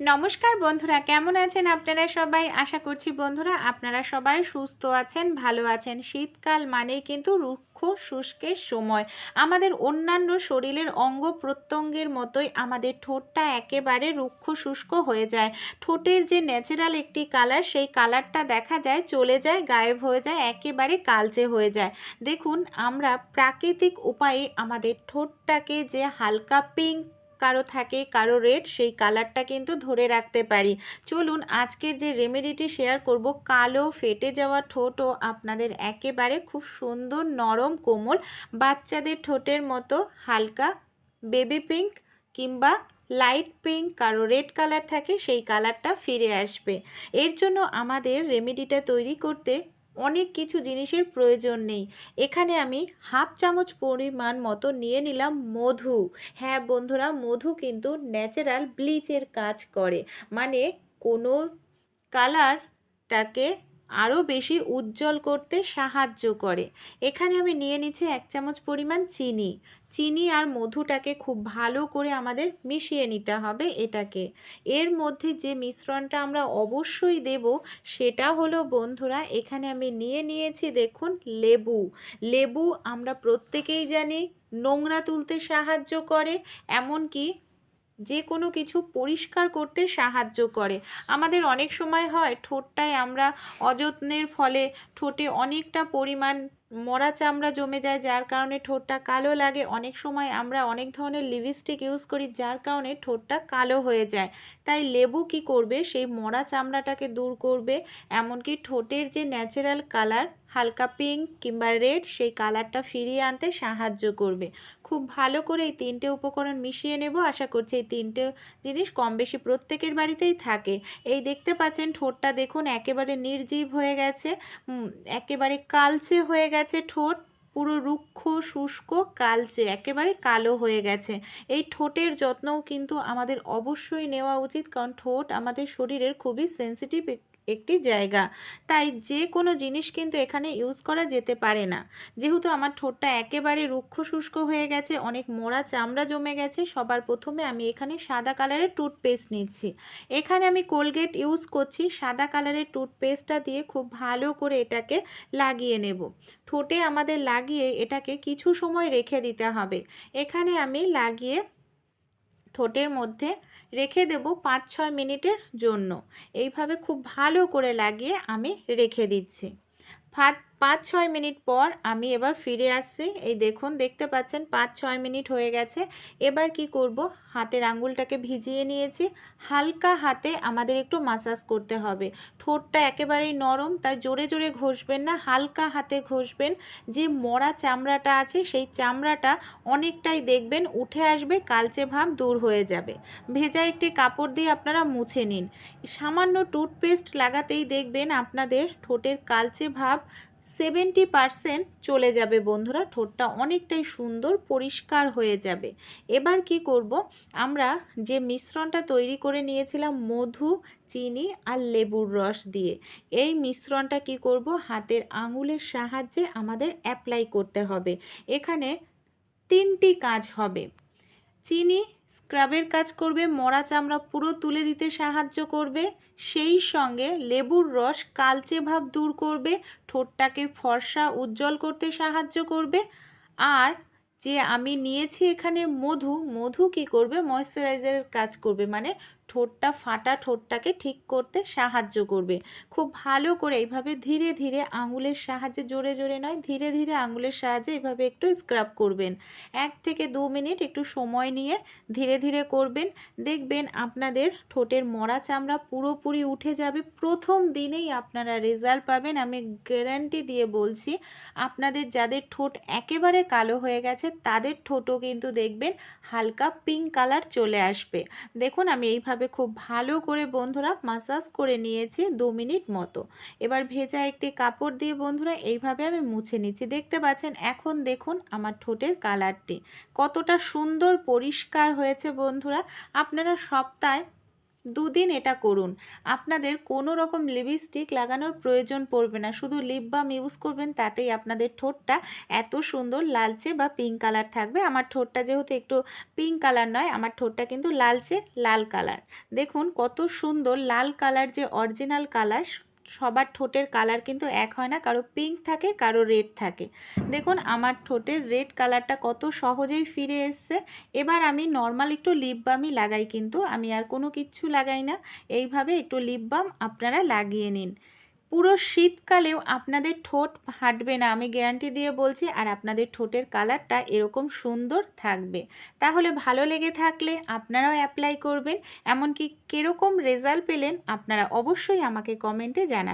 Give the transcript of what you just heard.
নমস্কার বন্ধুরা, কেমন আছেন আপনারা সবাই? আশা করছি বন্ধুরা আপনারা সবাই সুস্থ আছেন, ভালো আছেন। শীতকাল মানেই কিন্তু রুক্ষ, শুষ্কের সময়। আমাদের অন্যান্য শরীরের অঙ্গ প্রত্যঙ্গের মতোই আমাদের ঠোঁটটা একেবারে রুক্ষ, শুষ্ক হয়ে যায়। ঠোঁটের যে ন্যাচারাল একটি কালার সেই কালারটা দেখা যায়, চলে যায়, গায়েব হয়ে যায়, একেবারে কালচে হয়ে যায়। দেখুন, আমরা প্রাকৃতিক উপায়ে আমাদের ঠোঁটটাকে যে হালকা পিঙ্ক কারও থাকে, কারও রেড সেই কালারটা কিন্তু ধরে রাখতে পারি। চলুন আজকের যে রেমেডিটি শেয়ার করব, কালো ফেটে যাওয়া ঠোঁটও আপনাদের একেবারে খুব সুন্দর নরম, কোমল, বাচ্চাদের ঠোঁটের মতো হালকা বেবি পিঙ্ক কিংবা লাইট পিঙ্ক কারও রেড কালার থাকে, সেই কালারটা ফিরে আসবে। এর জন্য আমাদের রেমেডিটা তৈরি করতে অনেক কিছু জিনিসের প্রয়োজন নেই। এখানে আমি হাফ চামচ পরিমাণ মতো নিয়ে নিলাম মধু। হ্যাঁ বন্ধুরা, মধু কিন্তু ন্যাচারাল ব্লিচের কাজ করে। মানে কোনো কালারটাকে আরও বেশি উজ্জ্বল করতে সাহায্য করে। এখানে আমি নিয়ে নিচ্ছি এক চামচ পরিমাণ চিনি। চিনি আর মধুটাকে খুব ভালো করে আমাদের মিশিয়ে নিতে হবে এটাকে। এর মধ্যে যে মিশ্রণটা আমরা অবশ্যই দেব সেটা হলো, বন্ধুরা, এখানে আমি নিয়ে নিয়েছি দেখুন লেবু। লেবু আমরা প্রত্যেকেই জানি নোংরা তুলতে সাহায্য করে, এমনকি যে কোনো কিছু পরিষ্কার করতে সাহায্য করে। আমাদের অনেক সময় হয় ঠোঁটটায় আমরা অযত্নের ফলে ঠোঁটে অনেকটা পরিমাণ মরা চামড়া জমে যায়, যার কারণে ঠোঁটটা কালো লাগে। অনেক সময় আমরা অনেক ধরনের লিপস্টিক ইউজ করি, যার কারণে ঠোঁটটা কালো হয়ে যায়। তাই লেবু কি করবে? সেই মরা চামড়াটাকে দূর করবে। এমনকি ঠোঁটের যে ন্যাচারাল কালার হালকা পিঙ্ক কিংবা রেড সেই কালারটা ফিরিয়ে আনতে সাহায্য করবে। খুব ভালো করে এই তিনটে উপকরণ মিশিয়ে নেব। আশা করছি এই তিনটে জিনিস কম বেশি প্রত্যেকের বাড়িতেই থাকে। এই দেখতে পাচ্ছেন ঠোঁটটা দেখুন একেবারে নির্জীব হয়ে গেছে। একেবারে কালচে হয়ে গেছে ঠোঁট। পুরো রুক্ষ, শুষ্ক, কালচে, একেবারে কালো হয়ে গেছে। এই ঠোঁটের যত্নও কিন্তু আমাদের অবশ্যই নেওয়া উচিত। কারণ ঠোঁট আমাদের শরীরের খুবই সেন্সিটিভ একটি জায়গা। তাই যে কোনো জিনিস কিন্তু এখানে ইউজ করা যেতে পারে না। যেহেতু আমার ঠোঁটটা একেবারে রুক্ষ শুষ্ক হয়ে গেছে, অনেক মোড়া চামড়া জমে গেছে, সবার প্রথমে আমি এখানে সাদা কালারের টুথপেস্ট নিচ্ছি। এখানে আমি কোলগেট ইউজ করছি, সাদা কালারের টুথপেস্টটা দিয়ে খুব ভালো করে এটাকে লাগিয়ে নেব। ঠোঁটে আমাদের লাগিয়ে এটাকে কিছু সময় রেখে দিতে হবে। এখানে আমি লাগিয়ে ঠোঁটের মধ্যে রেখে দেব পাঁচ ছয় মিনিটের জন্য। এইভাবে খুব ভালো করে লাগিয়ে আমি রেখে দিচ্ছি। ভাত পাঁচ ছয় মিনিট পর আমি এবার ফিরে আসছি। এই দেখুন, দেখতে পাচ্ছেন পাঁচ ছয় মিনিট হয়ে গেছে। এবার কি করব? হাতের আঙ্গুলটাকে ভিজিয়ে নিয়েছি। হালকা হাতে আমাদের একটু মাসাজ করতে হবে। ঠোঁটটা একেবারেই নরম, তাই জোরে জোরে ঘষবেন না, হালকা হাতে ঘষবেন। যে মরা চামড়াটা আছে, সেই চামড়াটা অনেকটাই দেখবেন, উঠে আসবে, কালচে ভাব দূর হয়ে যাবে। ভেজা একটি কাপড় দিয়ে আপনারা মুছে নিন। সামান্য টুথপেস্ট লাগাতেই দেখবেন আপনাদের ঠোঁটের কালচে ভাব সেভেন্টি পারসেন্ট চলে যাবে বন্ধুরা, ঠোঁটটা অনেকটাই সুন্দর, পরিষ্কার হয়ে যাবে। এবার কি করব, আমরা যে মিশ্রণটা তৈরি করে নিয়েছিলাম মধু, চিনি আর লেবুর রস দিয়ে, এই মিশ্রণটা কি করব, হাতের আঙুলের সাহায্যে আমাদের অ্যাপ্লাই করতে হবে। এখানে তিনটি কাজ হবে। চিনি স্ক্রাবের কাজ করবে, মরা চামড়া পুরো তুলে দিতে সাহায্য করবে, সেই সঙ্গে লেবুর রস, কালচে ভাব দূর করবে, ঠোঁটটাকে ফর্সা উজ্জ্বল করতে সাহায্য করবে। আর যে আমি নিয়েছি এখানে মধু মধু কি করবে? ময়শ্চারাইজারের কাজ করবে মানে ঠোঁটটা, ফাটা ঠোঁটটাকে ঠিক করতে সাহায্য করবে। খুব ভালো করে এইভাবে ধীরে ধীরে আঙুলের সাহায্যে, জোরে জোরে নয়, ধীরে ধীরে আঙুলের সাহায্যে এইভাবে একটু স্ক্রাব করবেন। এক থেকে দু মিনিট একটু সময় নিয়ে ধীরে ধীরে করবেন। দেখবেন আপনাদের ঠোঁটের মরা চামড়া পুরোপুরি উঠে যাবে। প্রথম দিনেই আপনারা রেজাল্ট পাবেন। আমি গ্যারান্টি দিয়ে বলছি, আপনাদের যাদের ঠোঁট একেবারে কালো হয়ে গেছে, তাদের ঠোঁটও কিন্তু দেখবেন হালকা পিঙ্ক কালার চলে আসবে। দেখুন, আমি এইভাবে এইভাবে খুব ভালো করে বন্ধুরা মাসাজ করে নিয়েছি দু মিনিট মতো। এবার ভেজা একটি কাপড় দিয়ে বন্ধুরা এইভাবে আমি মুছে নিচ্ছি। দেখতে পাচ্ছেন, এখন দেখুন আমার ঠোঁটের কালারটি কতটা সুন্দর পরিষ্কার হয়েছে বন্ধুরা। আপনারা সপ্তাহে দুদিন এটা করুন। আপনাদের কোনো রকম লিপস্টিক লাগানোর প্রয়োজন পড়বে না। শুধু লিপ বাম ইউজ করবেন, তাতেই আপনাদের ঠোঁটটা এত সুন্দর লালচে বা পিঙ্ক কালার থাকবে। আমার ঠোঁটটা যেহেতু একটু পিঙ্ক কালার নয়, আমার ঠোঁটটা কিন্তু লালচে লাল কালার দেখুন কত সুন্দর লাল কালার যে অরিজিনাল কালার সবার ঠোঁটের কালার কিন্তু এক হয় না, কারও পিঙ্ক থাকে, কারও রেড থাকে। দেখুন, আমার ঠোঁটের রেড কালারটা কত সহজেই ফিরে এসছে। এবার আমি নর্মাল একটু লিপ বামই লাগাই কিন্তু, আমি আর কোনো কিচ্ছু লাগাই না। এইভাবে একটু লিপ বাম আপনারা লাগিয়ে নিন। পুরো শীতকালেও আপনাদের ঠোঁট হাঁটবে না। আমি গ্যারান্টি দিয়ে বলছি, আর আপনাদের ঠোঁটের কালারটা এরকম সুন্দর থাকবে। তাহলে ভালো লেগে থাকলে আপনারাও অ্যাপ্লাই করবেন। এমনকি কীরকম রেজাল্ট পেলেন, আপনারা অবশ্যই আমাকে কমেন্টে জানাবেন।